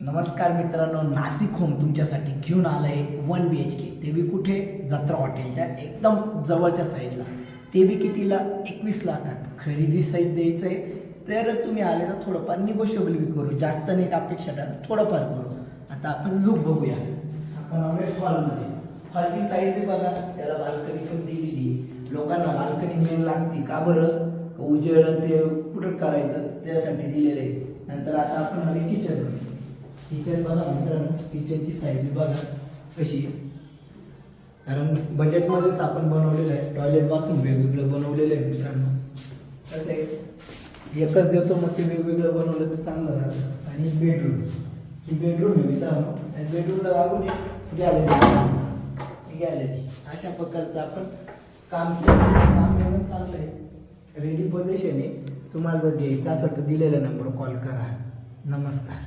नमस्कार मित्रांनो नाशिक होम तुमच्यासाठी घेऊन आलं आहे वन बी एच के ते बी कुठे? जत्रा हॉटेलच्या एकदम जवळच्या साईडला ते बी कितीला? एकवीस लाखात. खरेदी सहित द्यायचं आहे तर तुम्ही आले तर थोडंफार निगोशिएबल बी करू. जास्त नाही अपेक्षा ठेवा, थोडंफार करू. आता आपण लुक बघूया. आपण आलोय हॉलमध्ये हॉलची साईज बी बघा. त्याला बाल्कनी पण दिलेली लोकांना बाल्कनी मेन लागते का बरं? उजेड ते कुठं करायचं? त्यासाठी दिलेलं आहे. नंतर आता आपण आले किचन किचन बघा मित्रांनो किचनची साईज बघा कशी आहे. कारण बजेटमध्येच आपण बनवलेलं आहे. टॉयलेट बाथरूम वेगवेगळं बनवलेलं आहे मित्रांनो. कसं आहे? एकच देतो मग ते वेगवेगळं बनवलं तर चांगलं राहतं. आणि बेडरूम ही बेडरूम आहे मित्रांनो. आणि बेडरूमला लागून गॅलरी गॅलरी अशा प्रकारचं आपण काम केलं. काम एकदम चांगलं आहे. रेडी पोझिशन आहे. तुम्हाला जर घ्यायचं असेल तर दिलेल्या नंबर कॉल करा. नमस्कार.